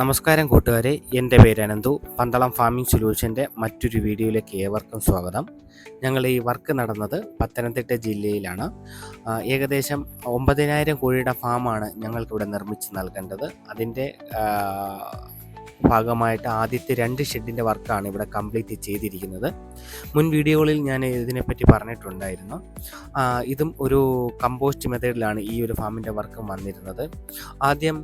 നമസ്കാരം കൂട്ടുകാരെ. എന്റെ പേര് അനന്തു. പന്തളം ഫാമിംഗ് സൊല്യൂഷന്റെ മറ്റൊരു വീഡിയോയിലേക്ക് ഏവർക്കും സ്വാഗതം. ഞങ്ങൾ ഈ വർക്ക് നടന്നത് പത്തനംതിട്ട ജില്ലയിലാണ്. ഏകദേശം ഒമ്പതിനായിരം കോഴിയുടെ ഫാമാണ് ഞങ്ങൾക്കിവിടെ നിർമ്മിച്ച് നൽകേണ്ടത്. അതിന്റെ ഭാഗമായിട്ട് ആദ്യത്തെ രണ്ട് ഷെഡിന്റെ വർക്കാണ് ഇവിടെ കംപ്ലീറ്റ് ചെയ്തിരിക്കുന്നത്. മുൻ വീഡിയോകളിൽ ഞാൻ ഇതിനെപ്പറ്റി പറഞ്ഞിട്ടുണ്ടായിരുന്നു. ഇതും ഒരു കമ്പോസ്റ്റ് മെത്തേഡിലാണ് ഈ ഒരു ഫാമിന്റെ വർക്കും വന്നിരുന്നത്. ആദ്യം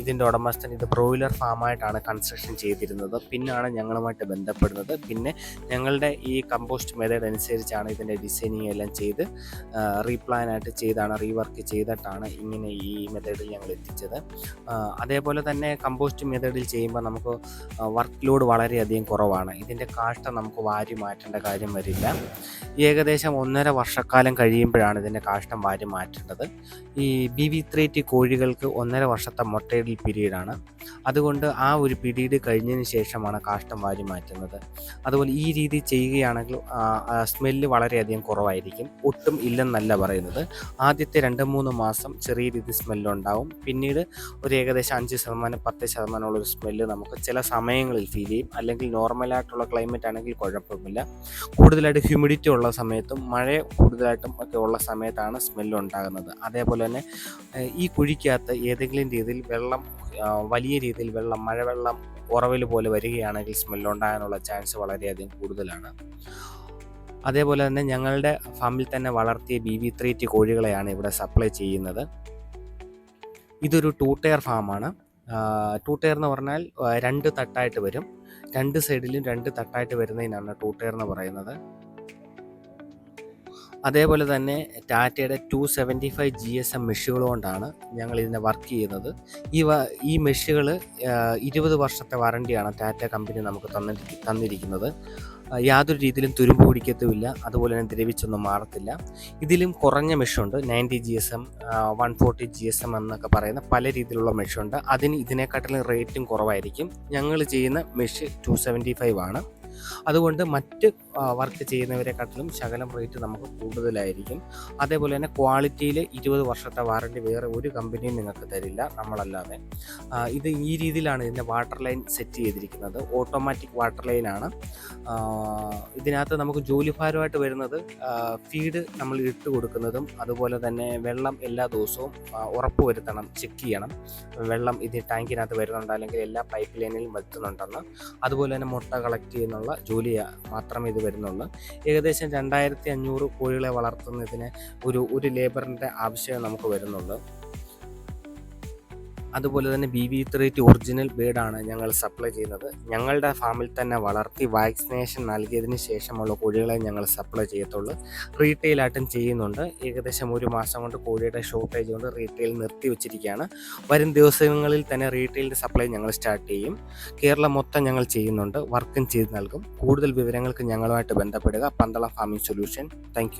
ഇതിന്റെ ഉടമസ്ഥൻ ഇത് ബ്രോയിലർ ഫാമായിട്ടാണ് കൺസ്ട്രക്ഷൻ ചെയ്തിരുന്നത്. പിന്നാണ് ഞങ്ങളുമായിട്ട് ബന്ധപ്പെടുന്നത്. പിന്നെ ഞങ്ങളുടെ ഈ കമ്പോസ്റ്റ് മെത്തേഡ് അനുസരിച്ചാണ് ഇതിന്റെ ഡിസൈനിങ് എല്ലാം ചെയ്ത് റീപ്ലാൻ ആയിട്ട് ചെയ്താണ് റീവർക്ക് ചെയ്തിട്ടാണ് ഇങ്ങനെ ഈ മെത്തേഡിൽ ഞങ്ങൾ എത്തിച്ചത്. അതേപോലെ തന്നെ കമ്പോസ്റ്റ് മെത്തേഡിൽ ചെയ്യുമ്പോൾ നമുക്ക് വർക്ക് ലോഡ് വളരെയധികം കുറവാണ്. ഇതിന്റെ കാഷ്ടം നമുക്ക് വാരി മാറ്റേണ്ട കാര്യം വരില്ല. ഏകദേശം ഒന്നര വർഷക്കാലം കഴിയുമ്പോഴാണ് ഇതിന്റെ കാഷ്ടം വാരി മാറ്റേണ്ടത്. ഈ ബി വി കോഴികൾക്ക് ഒന്നര വർഷത്തെ മൊട്ടയിടൽ പീരീഡാണ്. അതുകൊണ്ട് ആ ഒരു പിടിയിട് കഴിഞ്ഞതിന് ശേഷമാണ് കാഷ്ടം വാരി മാറ്റുന്നത്. അതുപോലെ ഈ രീതി ചെയ്യുകയാണെങ്കിൽ സ്മെല്ല് വളരെയധികം കുറവായിരിക്കും. ഒട്ടും ഇല്ലെന്നല്ല പറയുന്നത്. ആദ്യത്തെ രണ്ട് മൂന്ന് മാസം ചെറിയ രീതി സ്മെല്ലുണ്ടാവും. പിന്നീട് ഒരു ഏകദേശം അഞ്ച് ശതമാനം പത്ത് ശതമാനമുള്ള ഒരു സ്മെല്ല് നമുക്ക് ചില സമയങ്ങളിൽ ഫീൽ ചെയ്യും. അല്ലെങ്കിൽ നോർമലായിട്ടുള്ള ക്ലൈമറ്റ് ആണെങ്കിൽ കുഴപ്പമില്ല. കൂടുതലായിട്ട് ഹ്യൂമിഡിറ്റി ഉള്ള സമയത്തും മഴ കൂടുതലായിട്ടും ഒക്കെ ഉള്ള സമയത്താണ് സ്മെല്ല് ഉണ്ടാകുന്നത്. അതേപോലെ തന്നെ ഈ കുഴിക്കകത്ത് ഏതെങ്കിലും രീതിയിൽ വെള്ളം വലിയ രീതിയിൽ വെള്ളം മഴവെള്ളം ഉറവിൽ പോലെ വരികയാണെങ്കിൽ സ്മെല്ല് ഉണ്ടാകാനുള്ള ചാൻസ് വളരെയധികം കൂടുതലാണ്. അതേപോലെ തന്നെ ഞങ്ങളുടെ ഫാമിൽ തന്നെ വളർത്തിയ ബി വി ത്രീ ടി കോഴികളെയാണ് ഇവിടെ സപ്ലൈ ചെയ്യുന്നത്. ഇതൊരു ടൂ ടയർ ഫാമാണ് ടൂ ടയർ എന്ന് പറഞ്ഞാൽ രണ്ട് തട്ടായിട്ട് വരും. രണ്ട് സൈഡിലും രണ്ട് തട്ടായിട്ട് വരുന്നതിനാണ് ടൂ ടയർ എന്ന് പറയുന്നത്. അതേപോലെ തന്നെ ടാറ്റയുടെ two seventy five G S M മെഷുകൾ കൊണ്ടാണ് ഞങ്ങൾ ഇതിനെ വർക്ക് ചെയ്യുന്നത്. ഈ ഈ മെഷുകൾ ഇരുപത് വർഷത്തെ വാറണ്ടിയാണ് ടാറ്റ കമ്പനി നമുക്ക് തന്നിരി തന്നിരിക്കുന്നത്. യാതൊരു രീതിയിലും തുരുമ്പ് പിടിക്കത്തുമില്ല. അതുപോലെ തന്നെ ദ്രവിച്ചൊന്നും മാറത്തില്ല. ഇതിലും കുറഞ്ഞ മെഷുണ്ട് ninety G S M one forty G S M എന്നൊക്കെ പറയുന്ന പല രീതിയിലുള്ള മെഷുണ്ട് അതിന് ഇതിനെക്കാട്ടിലും റേറ്റും കുറവായിരിക്കും. ഞങ്ങൾ ചെയ്യുന്ന മെഷ് ടു സെവന്റി ഫൈവ് ആണ്. അതുകൊണ്ട് മറ്റ് വർക്ക് ചെയ്യുന്നവരെക്കാട്ടിലും ശകലം റേറ്റ് നമുക്ക് കൂടുതലായിരിക്കും. അതേപോലെ തന്നെ ക്വാളിറ്റിയിൽ ഇരുപത് വർഷത്തെ വാറണ്ടി വേറെ ഒരു കമ്പനിയും നിങ്ങൾക്ക് തരില്ല നമ്മളല്ലാതെ. ഇത് ഈ രീതിയിലാണ് ഇതിന്റെ വാട്ടർ ലൈൻ സെറ്റ് ചെയ്തിരിക്കുന്നത്. ഓട്ടോമാറ്റിക് വാട്ടർ ലൈനാണ് ഇതിനകത്ത് നമുക്ക് ജോലിഭാരമായിട്ട് വരുന്നത് ഫീഡ് നമ്മൾ ഇട്ട് കൊടുക്കുന്നതും അതുപോലെ തന്നെ വെള്ളം എല്ലാ ദിവസവും ഉറപ്പ് വരുത്തണം ചെക്ക് ചെയ്യണം. വെള്ളം ഇത് ടാങ്കിനകത്ത് വരുന്നുണ്ടോ അല്ലെങ്കിൽ എല്ലാ പൈപ്പ് ലൈനിലും വരുത്തുന്നുണ്ടെന്ന്. അതുപോലെ തന്നെ മുട്ട കളക്ട് ചെയ്യുന്നുള്ള ജോലി മാത്രമേ ഇത് വരുന്നുള്ളൂ. ഏകദേശം രണ്ടായിരത്തി അഞ്ഞൂറ് കോഴികളെ വളർത്തുന്നതിന് ഒരു ഒരു ലേബറിന്റെ ആവശ്യമേ നമുക്ക് വരുന്നുള്ളൂ. അതുപോലെ തന്നെ ബി വി ത്രീ ഒറിജിനൽ ബേഡാണ് ഞങ്ങൾ സപ്ലൈ ചെയ്യുന്നത്. ഞങ്ങളുടെ ഫാമിൽ തന്നെ വളർത്തി വാക്സിനേഷൻ നൽകിയതിന് ശേഷമുള്ള കോഴികളെ ഞങ്ങൾ സപ്ലൈ ചെയ്യത്തുള്ളൂ. റീറ്റെയിലായിട്ടും ചെയ്യുന്നുണ്ട്. ഏകദേശം ഒരു മാസം കൊണ്ട് കോഴിയുടെ ഷോർട്ടേജ് കൊണ്ട് റീറ്റെയിൽ നിർത്തി വെച്ചിരിക്കുകയാണ്. വരും ദിവസങ്ങളിൽ തന്നെ റീറ്റെയിലിന്റെ സപ്ലൈ ഞങ്ങൾ സ്റ്റാർട്ട് ചെയ്യും. കേരളം മൊത്തം ഞങ്ങൾ ചെയ്യുന്നുണ്ട്. വർക്കും ചെയ്ത് നൽകും. കൂടുതൽ വിവരങ്ങൾക്ക് ഞങ്ങളുമായിട്ട് ബന്ധപ്പെടുക. Pandalam farming solution thank